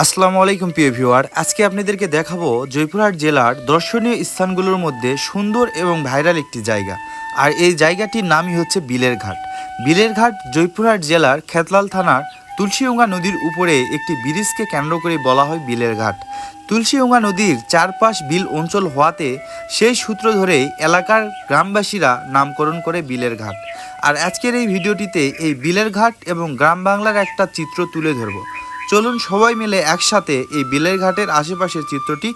আসসালামু আলাইকুম প্রিয় ভিউয়ার, আজকে আপনাদেরকে দেখাবো জয়পুরহাট জেলার দর্শনীয় স্থানগুলোর মধ্যে সুন্দর এবং ভাইরাল একটি জায়গা। আর এই জায়গাটির নামই হচ্ছে বিলের ঘাট বিলের ঘাট জয়পুরহাট জেলার খেতলাল থানার তুলসীগঙ্গা নদীর উপরে একটি ব্রিজকে কেন্দ্র করে বলা হয় বিলের ঘাট তুলসীগঙ্গা নদীর চারপাশ বিল অঞ্চল হওয়াতে সেই সূত্র ধরেই এলাকার গ্রামবাসীরা নামকরণ করে বিলের ঘাট আর আজকের এই ভিডিওটিতে এই বিলের ঘাট এবং গ্রাম বাংলার একটা চিত্র তুলে ধরবো। চলুন সবাই মিলে একসাথে এই বিলের ঘাটের আশেপাশের চিত্রটি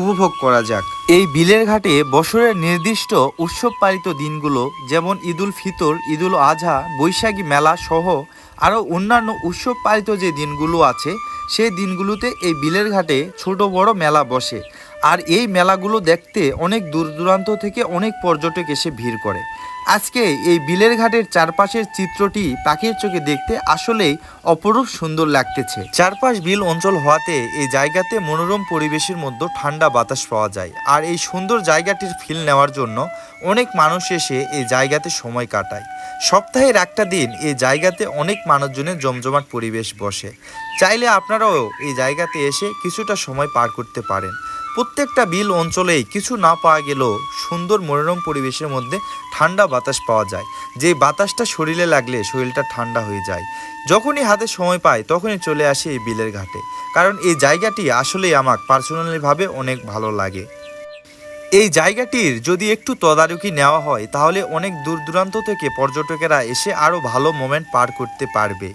উপভোগ করা যাক। এই বিলের ঘাটে বছরের নির্দিষ্ট উৎসব পালিত দিনগুলো যেমন ঈদুল ফিতর, ঈদুল আজহা বৈশাখী মেলা সহ আরও অন্যান্য উৎসব পালিত যে দিনগুলো আছে, সেই দিনগুলোতে এই বিলের ঘাটে ছোট বড় মেলা বসে। আর এই মেলাগুলো দেখতে অনেক দূর দূরান্ত থেকে অনেক পর্যটক এসে ভিড় করে। আজকে এই বিলের ঘাটের চারপাশের চিত্রটি পাখির চোখে দেখতে আসলেই অপরূপ সুন্দর লাগতেছে। চারপাশ বিল অঞ্চল হওয়াতে এই জায়গাতে মনোরম পরিবেশের মধ্যে ঠান্ডা বাতাস পাওয়া যায়। আর এই সুন্দর জায়গাটির ফিল নেওয়ার জন্য অনেক মানুষ এসে এই জায়গাতে সময় কাটায়। সপ্তাহের একটা দিন এই জায়গাতে অনেক মানুষজনের জমজমাট পরিবেশ বসে। চাইলে আপনারাও এই জায়গাতে এসে কিছুটা সময় পার করতে পারেন। প্রত্যেকটা বিল অঞ্চলেই কিছু না পাওয়া গেলেও সুন্দর মনোরম পরিবেশের মধ্যে ঠান্ডা বাতাস পাওয়া যায়। যে বাতাসটা শরীরে লাগলে শরীরটা ঠান্ডা হয়ে যায়। যখনই হাতে সময় পাই, তখনই চলে আসি এই বিলের ঘাটে। কারণ এই জায়গাটি আসলেই আমার পার্সোনালিভাবে অনেক ভালো লাগে। এই জায়গাটির যদি একটু তদারকি নেওয়া হয়, তাহলে অনেক দূর দূরান্ত থেকে পর্যটকেরা এসে আরও ভালো মোমেন্ট পার করতে পারবে।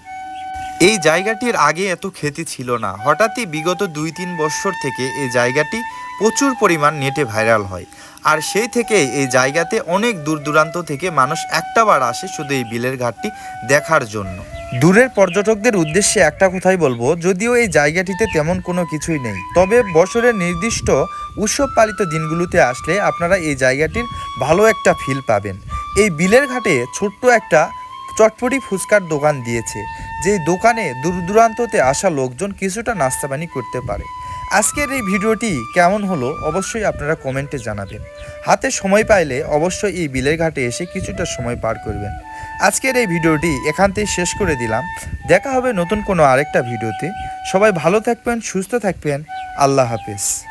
এই জায়গাটির আগে এত খ্যাতি ছিল না। হঠাৎই বিগত দুই তিন বছর থেকে এই জায়গাটি প্রচুর পরিমাণ নেটে ভাইরাল হয়। আর সেই থেকে এই জায়গাতে অনেক দূর দূরান্ত থেকে মানুষ একটাবার আসে শুধু এই বিলের ঘাটটি দেখার জন্য। দূরের পর্যটকদের উদ্দেশ্যে একটা কথাই বলব, যদিও এই জায়গাটিতে তেমন কোনো কিছুই নেই। তবে বছরের নির্দিষ্ট উৎসব পালিত দিনগুলোতে আসলে আপনারা এই জায়গাটির ভালো একটা ফিল পাবেন। এই বিলের ঘাটে ছোট্ট একটা চটপটি ফুচকার দোকান দিয়েছে। যে দোকানে দূর দূরান্ততে আসা লোকজন কিছুটা নাস্তা পানি করতে পারে। আজকের এই ভিডিওটি কেমন হলো অবশ্যই আপনারা কমেন্টে জানাবেন। হাতে সময় পাইলে অবশ্যই এই বিলের ঘাটে এসে কিছুটা সময় পার করবেন। আজকের এই ভিডিওটি এখান শেষ করে দিলাম। দেখা হবে নতুন কোনো আরেকটা ভিডিওতে। সবাই ভালো থাকবেন, সুস্থ থাকবেন। আল্লাহ হাফেজ।